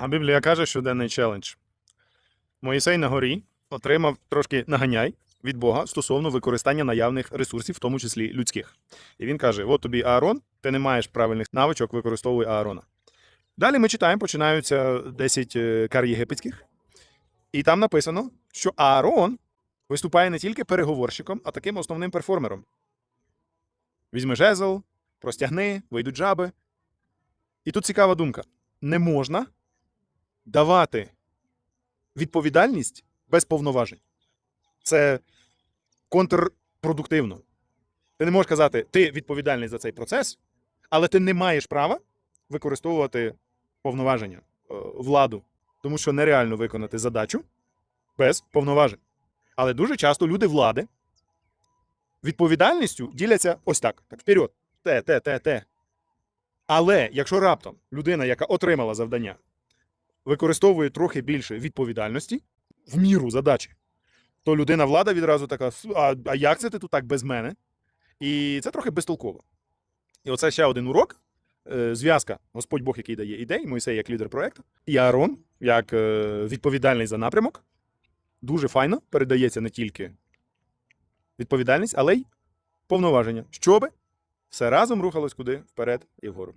А Біблія каже, що денний челендж. Моїсей на горі отримав трошки наганяй від Бога стосовно використання наявних ресурсів, в тому числі людських. І він каже: от тобі Аарон, ти не маєш правильних навичок, використовуй Аарона. Далі ми читаємо, починаються 10 е, кар єгипетських, і там написано, що Аарон виступає не тільки переговорщиком, а таким основним перформером. Візьми жезл, простягни, вийдуть жаби. І тут цікава думка: не можна давати відповідальність без повноважень. Це контрпродуктивно. Ти не можеш казати, ти відповідальний за цей процес, але ти не маєш права використовувати повноваження, е, владу, тому що нереально виконати задачу без повноважень. Але дуже часто люди влади відповідальністю діляться ось так: так, вперед, те, те, те, те. Але якщо раптом людина, яка отримала завдання, використовує трохи більше відповідальності в міру задачі, то людина влада відразу така: а, а як це ти тут так без мене? І це трохи безтолково. І оце ще один урок. е, Зв'язка Господь Бог, який дає ідеї, Мойсей як лідер проекту, і Аарон, як е, відповідальний за напрямок, дуже файно передається не тільки відповідальність, але й повноваження, щоби все разом рухалось куди вперед і вгору.